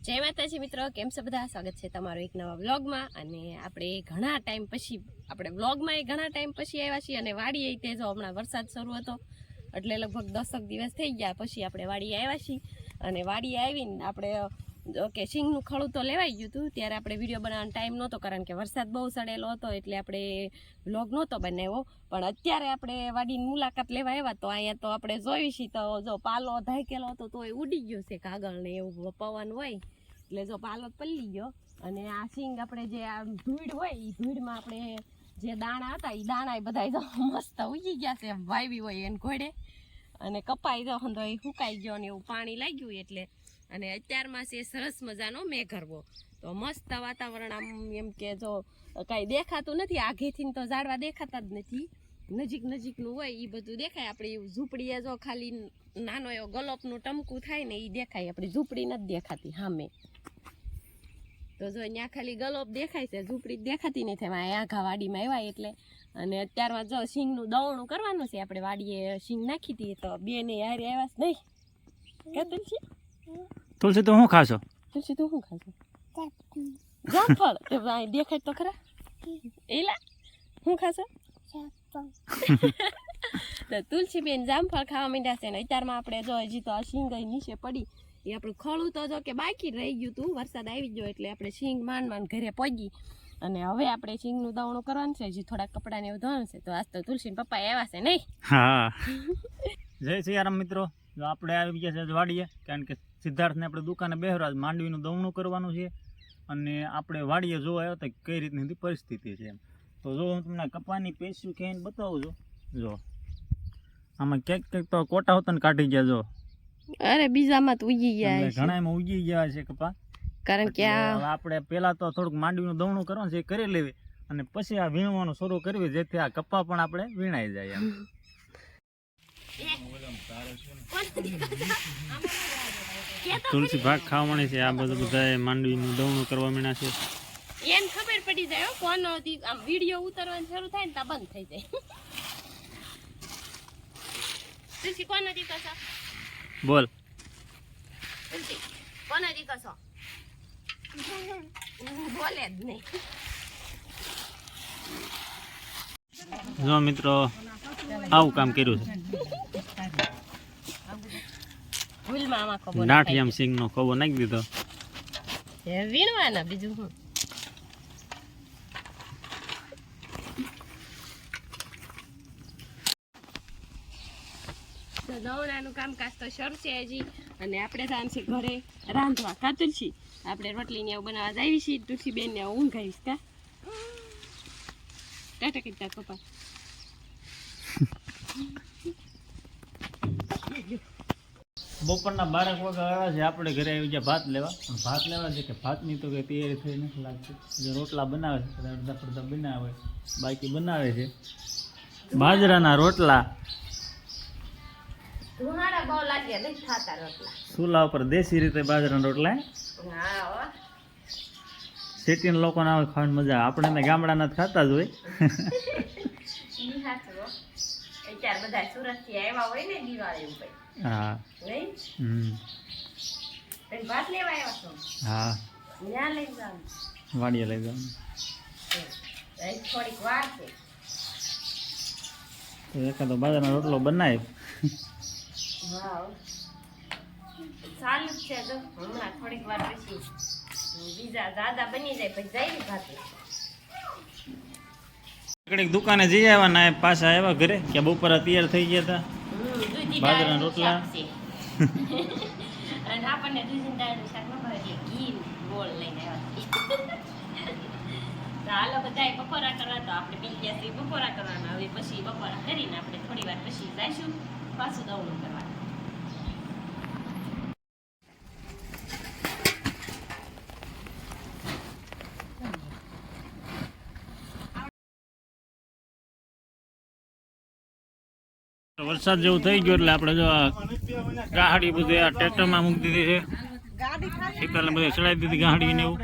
જય માતાજી મિત્રો, કેમ છો બધા? સ્વાગત છે તમારો એક નવા વ્લોગમાં. અને આપણે ઘણા ટાઈમ પછી, આપણે વ્લોગમાં એ ઘણા ટાઈમ પછી આવ્યા છીએ અને વાડીએ તે જો હમણાં વરસાદ શરૂ હતો, એટલે લગભગ દસક દિવસ થઈ ગયા પછી આપણે વાડીએ આવ્યા છીએ. અને વાડીએ આવીને આપણે ઓકે, સિંગનું ખળું તો લેવાઈ ગયું હતું, ત્યારે આપણે વીડિયો બનાવવાનો ટાઈમ નહોતો કારણ કે વરસાદ બહુ સડેલો હતો એટલે આપણે વ્લોગ નહોતો બનાવ્યો. પણ અત્યારે આપણે વાડીની મુલાકાત લેવા આવ્યા તો અહીંયા તો આપણે જોઈ છીએ તો જો પાલો ધાકેલો હતો તો એ ઉડી ગયો છે કાગળ ને એવું પવન હોય, એટલે જો પાલો પલ્લી ગયો. અને આ સિંગ આપણે જે આ ધૂળ હોય એ ધૂળમાં આપણે જે દાણા હતા એ દાણા એ બધા તો મસ્ત ઉગી ગયા છે વાવી હોય એને ઘોડે. અને કપાઈ જો તો એ સુકાઈ ગયો ને એવું પાણી લાગ્યું એટલે અને અત્યારમાં છે સરસ મજાનો મેઘરવો. તો મસ્ત વાતાવરણ આમ એમ કે જો કાંઈ દેખાતું નથી આઘેથી તો ઝાડવા દેખાતા જ નથી. નજીક નજીકનું હોય એ બધું દેખાય. આપણે ઝૂંપડીએ જો ખાલી નાનો એવો ગલોપનું ટમકું થાય ને એ દેખાય. આપણી ઝૂંપડી નથી દેખાતી સામે. તો જો ત્યાં ખાલી ગલોપ દેખાય છે, ઝૂંપડી દેખાતી એમાં આ આઘા વાડીમાં આવ્યા એટલે. અને અત્યારમાં જો સિંગનું દવણું કરવાનું છે, આપણે વાડીએ સિંગ નાખી દઈએ તો બે ને હારે આવ્યા છે નહીં. કે તુલસી તુલસી તો શું ખાશો? તુલસી તો શું ખાશો? જામફળ દેખાય તો ખરા? એલા શું ખાશો? તુલસી બેન જામફળ ખાવા માંડ્યા છે ને અત્યારમાં આપણે જો હજી તો આ સિંગ અહીં નીચે પડી. એ આપણું ખળું તો જો કે બાકી રહી ગયું હતું વરસાદ આવી ગયો એટલે આપણે સિંગ માંડ માંડ ઘરે પગી અને હવે આપણે સિંગનું દવણું કરવાનું છે હજી થોડા કપડાને એવું ધોવાનું છે. તો આજ તો તુલસી પપ્પા આવ્યા છે નહીં? હા. જય સિયારામ મિત્રો. જો આપણે આવી ગયા છે વાડીએ કારણ કે સિદ્ધાર્થને આપણે દુકાને બેહરા માંડવીનું દવણું કરવાનું છે. અને આપણે વાડીએ જોવા આવ્યો તો કઈ રીતની પરિસ્થિતિ છે એમ. તો જો હું તમને કપાની પેસ્યું ખેઈને બતાવું છું. જો આમાં ક્યાંક ક્યાંક તો કોટા હોતા ને કાઢી ગયા જો. અરે બીજામાં તો ઉગી ગયા એટલે હશે. ઘણા એમાં ઉગી ગયા છે કપા. કારણ કે આપણે પેલા તો થોડુંક માંડવીનું દવણું કરવાનું છે એ કરી લેવી. અને પછી આ વીણવાનું શરૂ કરવી જેથી આ કપા પણ આપણે વીણાઈ જાય એમ. તુલસી ભાગ ખાવા મળે છે. આ બધું બધા માંડવીનું દવણું કરવા માંડ્યા છે. એમ ખબર પડી જાય કોનો આમ વીડિયો ઉતરવાનું શરૂ થાય ને ત્યાં બંધ થઈ જાય. તુલસી કોનો દીકો છો? બોલ. તુલસી કોનો દીકો છો? બોલે જ નહીં. જો મિત્રો આવું કામ કર્યું છે. આમાં ખબર દાંઠિયામ સિંગનો ખોબો નાખી દીધો. વીણવાના બીજું શું? દવડાનું કામકાજ તો શરૂ છે હજી. અને આપણે જાણ ઘરે રાંધવા કા તુલસી આપણે રોટલી ને એવું બનાવવા જાવી છીએ. ને ઊંઘ આવીશ કા? ટાટા કીધા પપ્પા. બપોરના બારક વાગે આવ્યા છે આપણે ઘરે આવી ગયા ભાત લેવા. પણ ભાત લેવા છે કે ભાતની તો કંઈ તૈયારી થઈ નથી લાગતી. જે રોટલા બનાવે છે કદાચ અડધા પડધા બનાવે બાકી બનાવે છે. બાજરાના રોટલા. ચૂલા ઉપર દેશી રીતે બાજરાના રોટલા સિટીના લોકોને આવે ખાવાની મજા આપણે ને ગામડાના જ ખાતા જ હોય. અત્યારે બધા સુરતથી આવ્યા હોય ને દિવાળી ઉપર. હા. નહીં હમ. તમે ભાત લેવા આવ્યા છો? હા. ત્યાં લઈ જવાનું વાડીએ લઈ જવાનું થોડીક વાર છે. તો એકાદો બાજરાનો રોટલો બનાવી હા. ચાલુ છે હમણાં થોડીક વાર પછી બીજા દાદા બની જાય પછી જાય ભાત. ઘડીક દુકાને જઈ આવ્યા ના પાછા આવ્યા ઘરે કે બપોરે તૈયાર થઈ ગયા હતા બાજરા રોટલા. અને આપણને દૂધી દાળનું શાક ન ભાવે એટલે ઘી ગોળ લઈને આવ્યા હાલો બધાએ બપોરા કરવા તો આપણે બી ગયા છીએ બપોરા કરવાના હવે પછી બપોરા કરીને આપણે થોડી વાર પછી જઈશું. પાછું દવણું કરવા વરસાદ જેવું થઈ ગયો એટલે આપણે જો આ ગાહડી બધી આ ટ્રેક્ટરમાં મૂકી દીધી છે. શીતલને બધી ચડાવી દીધી ગાહડી ને એવું